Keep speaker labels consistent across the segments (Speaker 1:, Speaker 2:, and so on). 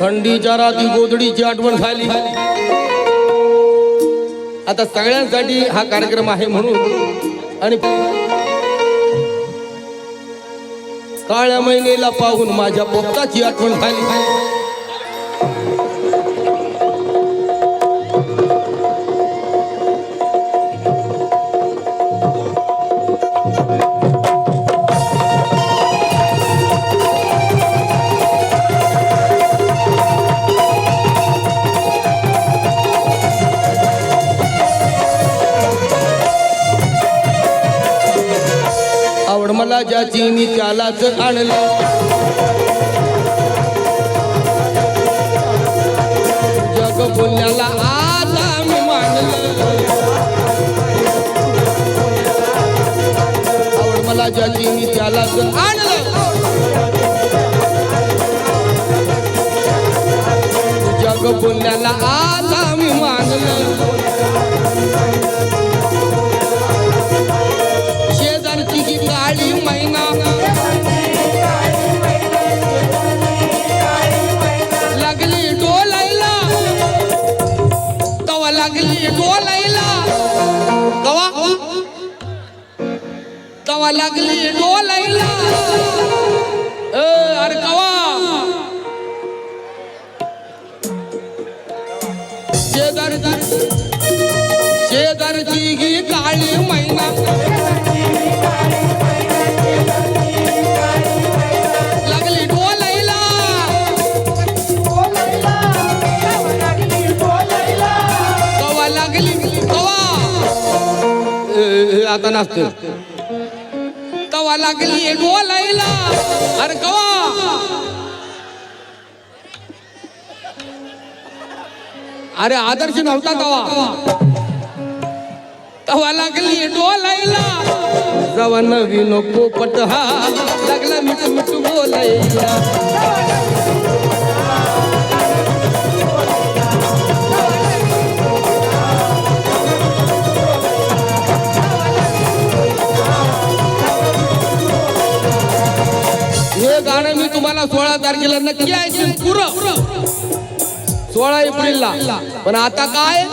Speaker 1: थंडीच्या राती गोधडीची आठवण झाली. आता सगळ्यांसाठी हा कार्यक्रम आहे म्हणून. आणि काळ्या महिनेला पाहून माझ्या पोपटाची आठवण झाली. आवड मला ज्याची मी त्यालाच आणलं. जग बोलण्याला आता मी मानलं. आवड मला ज्याची मी त्यालाच काळी मैना. लागली डोलायला तवा लागली डोलायला तवा तवा लागली डोलायला ए, अरे कवा? शेजार शेजारची आता नसत. कवा लागली डोलायला? अरे कवा? अरे आदर्श नव्हता तवा तवा लागली डोलायला? जवा नवीन पोपट हा लागला मिठ मिठ बोलायला. तुम्हाला सोळा तारखेला नक्की ऐकून पुरं. सोळा एप्रिलला. पण आता काय?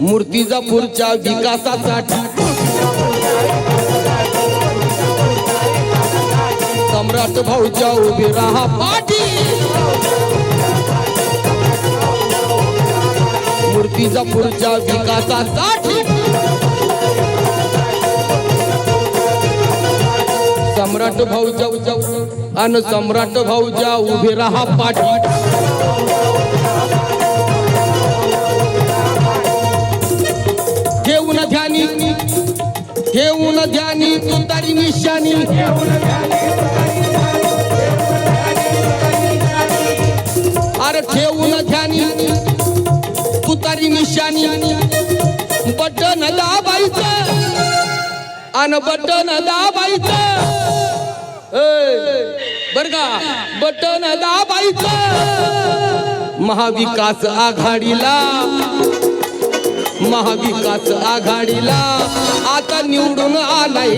Speaker 1: मूर्तिजापूरच्या विकासासाठी. सम्राट भाऊच्या उभी राहा पाठी. मूर्तिजापूरच्या विकासासाठी. सम्राट भाऊच्या उजा अन सम्राट भाऊच्या उभे राहा पाठी. घेऊन ध्यानी घेऊन ध्यानी तुतारी निशानी. अरे ठेवून ध्यानी तुतारी निशानी. बटन दाबायचं अन बटन दाबायचं. बर का? बटन दाबायचं. महाविकास आघाडीला. महाविकास आघाडीला आता निवडून आलाय.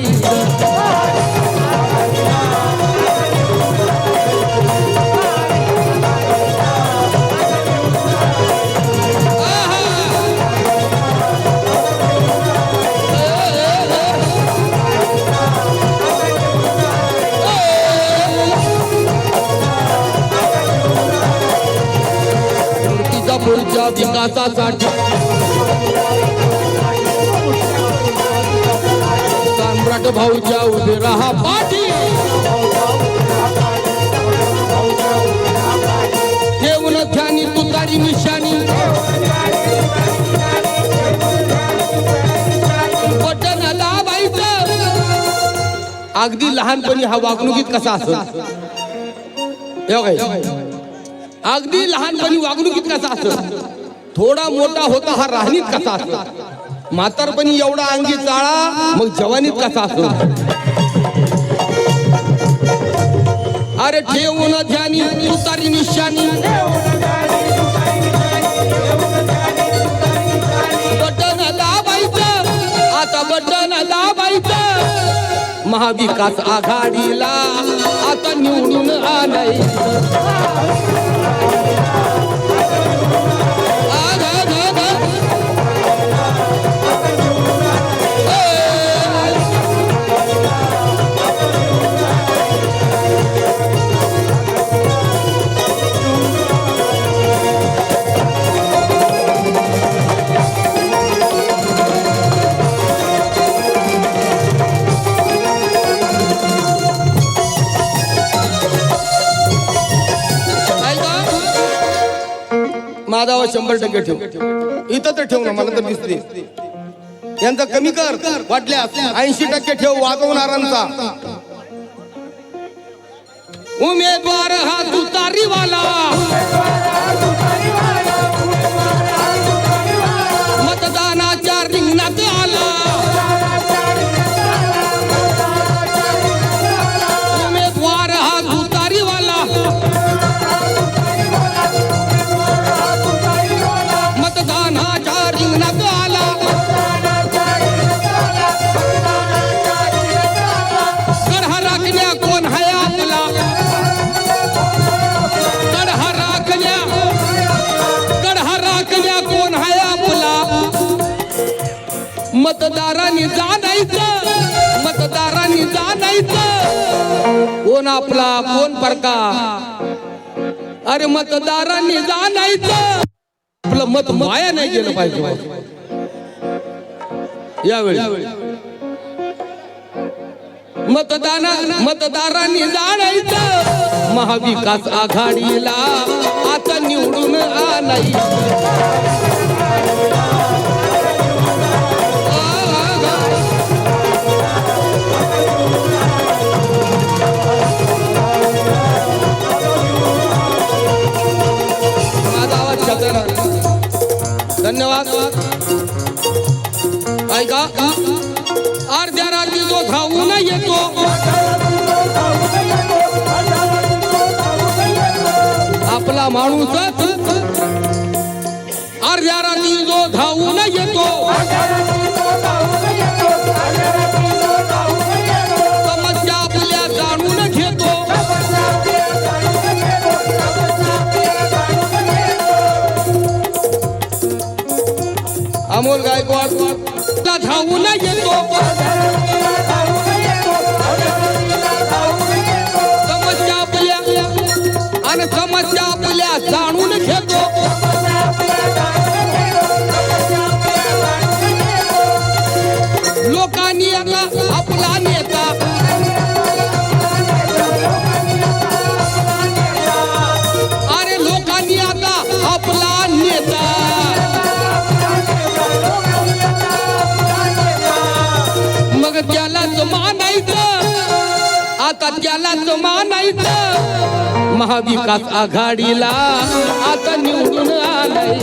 Speaker 1: तुळजापूरच्या विकासासाठी सम्राट भाऊच्या उभे राहा पाठी. देऊन ध्यानी तुतारी निशाणी. बटन दाबायचं. अगदी लहानपणी हा वागणुकीत कसा असतो अगदी लहानपणी वागणुकीत कसा असत. थोडा मोठा होता हा राहणीत कसा असतो? म्हातारपणी एवढा अंगी चाळा मग जवानीत कसा असतो? अरे ठेवून ध्यानी तुतारी निशानी. बटन दाबायचं आता बटन दाबायचं महाविकास आघाडीला. निवडून आणायचं. शंभर टक्के ठेव. इथं तर ठेव ना मला तर दिसते. यांचा कमी कर वाटल्यास ऐंशी टक्के ठेव वाजवणारांचा उमेदवार हा तुतारीवाला. मतदारांनी जाणायचं मतदारांनी जाणायचं. कोण आपला कोण परका? अरे मतदारांनी जाणायचं. आपलं मत माया नाही गेलं पाहिजे हो. यावेळी. मतदाना मतदारांनी जाणायचं. महाविकास आघाडीला आता निवडून आणायचं. आपला माणूसच अर्ध्या रात्री जो धावून येतो समस्या आपल्या जाणून घेतो. अमोल गायकवाड मानायचं आता त्यालाच मानायचं महाविकास आघाडीला आता निवडून आलाय.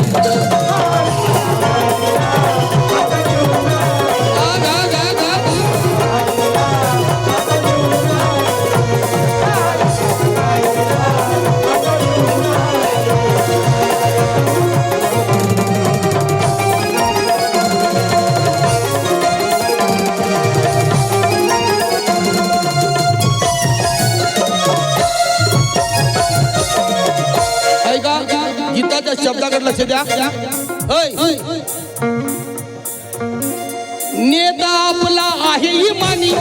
Speaker 1: शब्दाकडे लक्ष द्या. नेता आपला आहे इमानी.